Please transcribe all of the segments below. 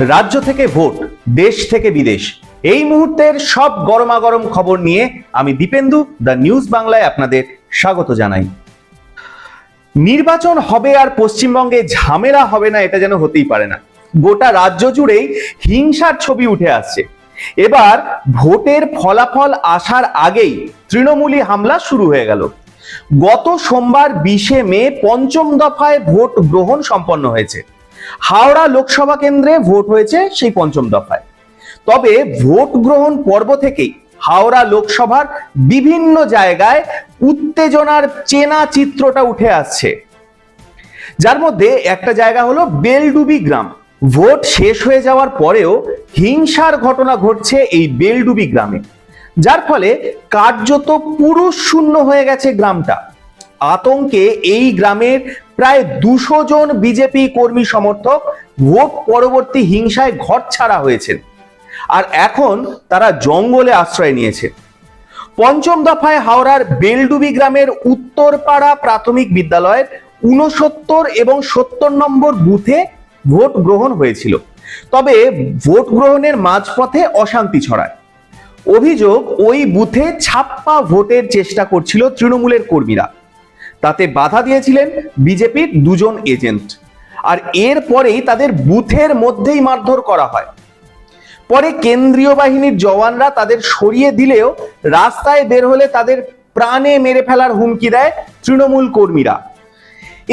রাজ্য থেকে ভোট, দেশ থেকে বিদেশ। এই মুহূর্তের সব গরমাগরম খবর নিয়ে আমি দীপেন্দু, দ্য নিউজ বাংলায় আপনাদের স্বাগত জানাই। নির্বাচন হবে আর পশ্চিমবঙ্গে ঝামেলা হবে না, এটা যেন হতেই পারে না। গোটা রাজ্য জুড়েই হিংসার ছবি উঠে আসছে। এবার ভোটের ফলাফল আসার আগেই তৃণমূলী হামলা শুরু হয়ে গেল। গত সোমবার বিশে মে পঞ্চম দফায় ভোট গ্রহণ সম্পন্ন হয়েছে। হাওড়া লোকসভা কেন্দ্রে ভোট হয়েছে সেই পঞ্চম দফায়। তবে ভোট গ্রহণ পর্ব থেকেই হাওড়া লোকসভার বিভিন্ন জায়গায় উত্তেজনার চেনা চিত্রটা উঠে আসছে। যার মধ্যে একটা জায়গা হলো বেলডুবি গ্রাম। ভোট শেষ হয়ে যাওয়ার পরেও হিংসার ঘটনা ঘটছে এই বেলডুবি গ্রামে। যার ফলে কার্যত পুরুষ শূন্য হয়ে গেছে গ্রামটা। আতঙ্কে এই গ্রামের প্রায় দুশো জন বিজেপি কর্মী সমর্থক ভোট পরবর্তী হিংসায় ঘর ছাড়া হয়েছেন। আর এখন তারা জঙ্গলে আশ্রয় নিয়েছে। পঞ্চম দফায় হাওড়ার বেলডুবি গ্রামের উত্তরপাড়া প্রাথমিক বিদ্যালয়ের উনসত্তর এবং সত্তর নম্বর বুথে ভোট গ্রহণ হয়েছিল। তবে ভোট গ্রহণের মাঝপথে অশান্তি ছড়ায়। অভিযোগ, ওই বুথে ছাপ্পা ভোটের চেষ্টা করছিল তৃণমূলের কর্মীরা। তাতে বাধা দিয়েছিলেন বিজেপির দুজন এজেন্ট। আর এরপরেই তাদের বুথের মধ্যেই মারধর করা হয়। পরে কেন্দ্রীয় বাহিনীর জওয়ানরা তাদের সরিয়ে দিলেও রাস্তায় বের হলে তাদের প্রাণে মেরে ফেলার হুমকি দেয় তৃণমূল কর্মীরা।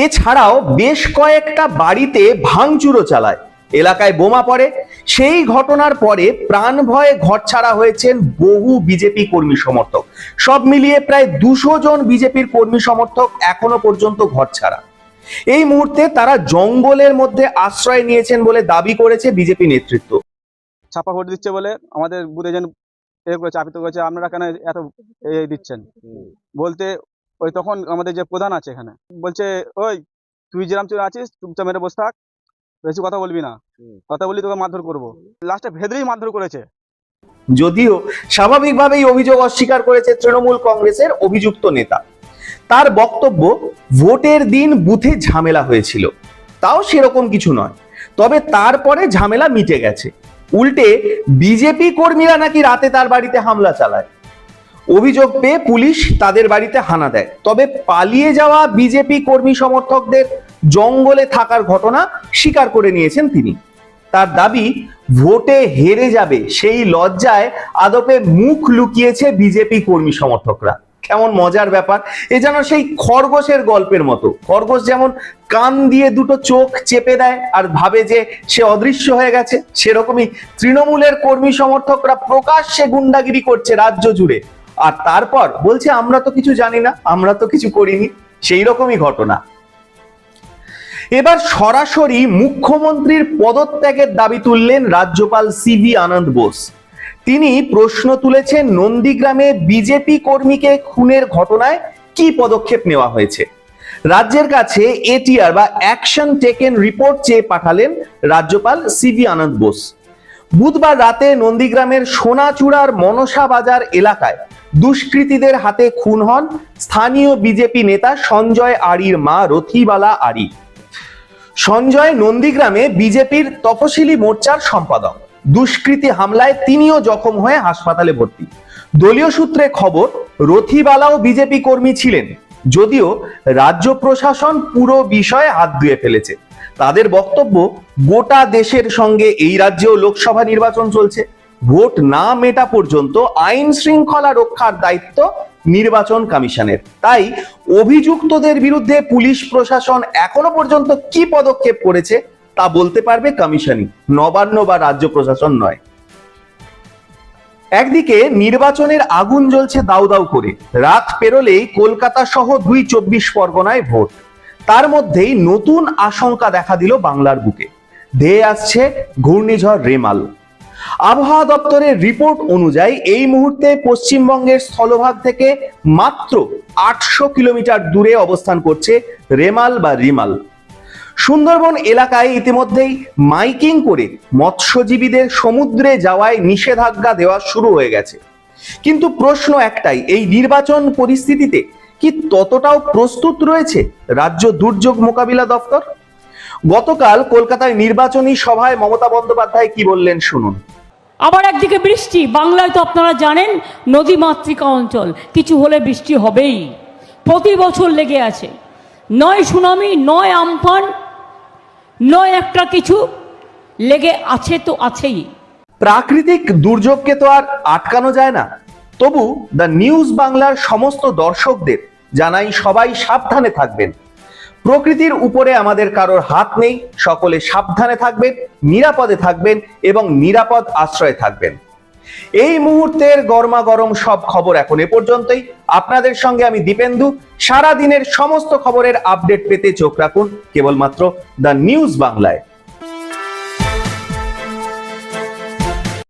এছাড়াও বেশ কয়েকটা বাড়িতে ভাঙচুরও চালায়। এলাকায় বোমা পড়ে সেই ঘটনার পরে প্রাণ ভয়ে ঘরছাড়া হয়েছেন বহু বিজেপি কর্মী সমর্থক। সব মিলিয়ে প্রায় দুশো জন বিজেপির কর্মী সমর্থক এখনও পর্যন্ত ঘরছাড়া। এই মুহূর্তে তারা জঙ্গলের মধ্যে আশ্রয় নিয়েছেন বলে দাবি করেছে বিজেপি নেতৃত্ব। ছাপা ভোট দিচ্ছে বলে আমাদের বুথ এজেন্ট এ করেছে, আপনারা কেন এত দিচ্ছেন? বলতে ওই তখন আমাদের যে প্রধান আছে এখানে, বলছে, ওই, তুই যেরাম চলে আছিস, চুপচাপ মেরে বসে থাক। বেশি কথা বলবি না। কথা বললি তোকে মারধর করব। লাস্টে ভেদরেই মারধর করেছে। যদিও স্বাভাবিকভাবেই অভিযোগ অস্বীকার করেছে তৃণমূল কংগ্রেসের অভিযুক্ত নেতা। তার বক্তব্য ভোটের দিন বুথে ঝামেলা হয়েছিল। তাও সেরকম কিছু নয়। তবে তারপরে ঝামেলা মিটে গেছে। উল্টে বিজেপি কর্মীরা নাকি রাতে তার বাড়িতে হামলা চালায়। অভিযোগ পেয়ে পুলিশ তাদের বাড়িতে হানা দেয়। তবে পালিয়ে যাওয়া বিজেপি কর্মী সমর্থকদের জঙ্গলে থাকার ঘটনা স্বীকার করে নিয়েছেন তিনি। তার দাবি, ভোটে হেরে যাবে সেই লজ্জায় আদপে মুখ লুকিয়েছে বিজেপি কর্মী সমর্থকরা। কেমন মজার ব্যাপার, এ যেন সেই খরগোশের গল্পের মতো। খরগোশ যেমন কান দিয়ে দুটো চোখ চেপে দেয় আর ভাবে যে সে অদৃশ্য হয়ে গেছে, সেরকমই তৃণমূলের কর্মী সমর্থকরা প্রকাশ্যে গুন্ডাগিরি করছে রাজ্য জুড়ে। আর তারপর বলছে, আমরা তো কিছু জানি না, আমরা তো কিছু করিনি। সেই রকমই ঘটনা। এবার সরাসরি মুখ্যমন্ত্রীর পদত্যাগের দাবি তুললেন রাজ্যপাল সিভি আনন্দ বোস। তিনি প্রশ্ন তুলেছেন, নন্দীগ্রামে বিজেপি কর্মীকে খুনের ঘটনায় কি পদক্ষেপ নেওয়া হয়েছে? রাজ্যের কাছে এটিআর বা অ্যাকশন টেকেন রিপোর্ট চেয়ে পাঠালেন রাজ্যপাল সিভি আনন্দ বোস। বুধবার রাতে নন্দীগ্রামের সোনাচূড়ার মনসা বাজার এলাকায় দুষ্কৃতীদের হাতে খুন হন স্থানীয় বিজেপি নেতা সঞ্জয় আড়ির মা রথিবালা আড়ি সঞ্জয় নন্দীগ্রামে বিজেপির তফসিলি মোর্চার সম্পাদক। দুষ্কৃতী হামলায় তিনিও জখম হয়ে হাসপাতালে ভর্তি। দলীয় সূত্রে খবর, রথিবালাও বিজেপি কর্মী ছিলেন। যদিও রাজ্য প্রশাসন পুরো বিষয়ে হাত ধুয়ে ফেলেছে। তাদের বক্তব্য, গোটা দেশের সঙ্গে এই রাজ্যেও লোকসভা নির্বাচন চলছে। ভোট না মেটা পর্যন্ত আইন শৃঙ্খলা রক্ষার দায়িত্ব নির্বাচন কমিশনের। তাই অভিযুক্তদের বিরুদ্ধে পুলিশ প্রশাসন এখনও পর্যন্ত কি পদক্ষেপ করেছে তা বলতে পারবে কমিশনই। নবান্ন বা রাজ্য প্রশাসন নয়। একদিকে নির্বাচনের আগুন জ্বলছে দাউ দাউ করে। রাত পেরোলেই কলকাতা সহ দুই চব্বিশ পরগনায় ভোট। তার মধ্যেই নতুন আশঙ্কা দেখা দিল বাংলার বুকে। ধেয়ে আসছে ঘূর্ণিঝড় রেমাল। আবহাওয়া দপ্তরের রিপোর্ট অনুযায়ী এই মুহূর্তে পশ্চিমবঙ্গের স্থলভাগ থেকে মাত্র আটশো কিলোমিটার দূরে অবস্থান করছে রেমাল বা রিমাল। সুন্দরবন এলাকায় ইতিমধ্যেই মাইকিং করে মৎস্যজীবীদের সমুদ্রে যাওয়ায় নিষেধাজ্ঞা দেওয়া শুরু হয়ে গেছে। কিন্তু প্রশ্ন একটাই, এই নির্বাচন পরিস্থিতিতে কি ততটাও প্রস্তুত রয়েছে রাজ্য দুর্যোগ মোকাবিলা দপ্তর? গতকাল কলকাতায় নির্বাচনী সভায় মমতা বন্দ্যোপাধ্যায় কি বললেন শুনুন। আবার একদিকে বৃষ্টি, বাংলায় তো আপনারা জানেন নদী মাতৃকা অঞ্চল, কিছু হলে বৃষ্টি হবেই। প্রতি বছর লেগে আছে। নয় সুনামি, নয় আমফান, নয় একটা কিছু লেগে আছে তো আছেই। প্রাকৃতিক দুর্যোগকে তো আর আটকানো যায় না। তবু দ্য নিউজ বাংলার সমস্ত দর্শকদের জানাই সবাই সাবধানে থাকবেন। প্রকৃতির উপরে আমাদের কারোর হাত নেই, সকলে সাবধানে থাকবেন। নিরাপদে থাকবেন এবং নিরাপদ আশ্রয়ে থাকবেন। এই মুহূর্তের গরমা গরম সব খবর এখন এ পর্যন্তই। আপনাদের সঙ্গে আমি দীপেন্দু। সারা দিনের সমস্ত খবরের আপডেট পেতে চোখ রাখুন। কেবলমাত্র দ্য নিউজ বাংলায়।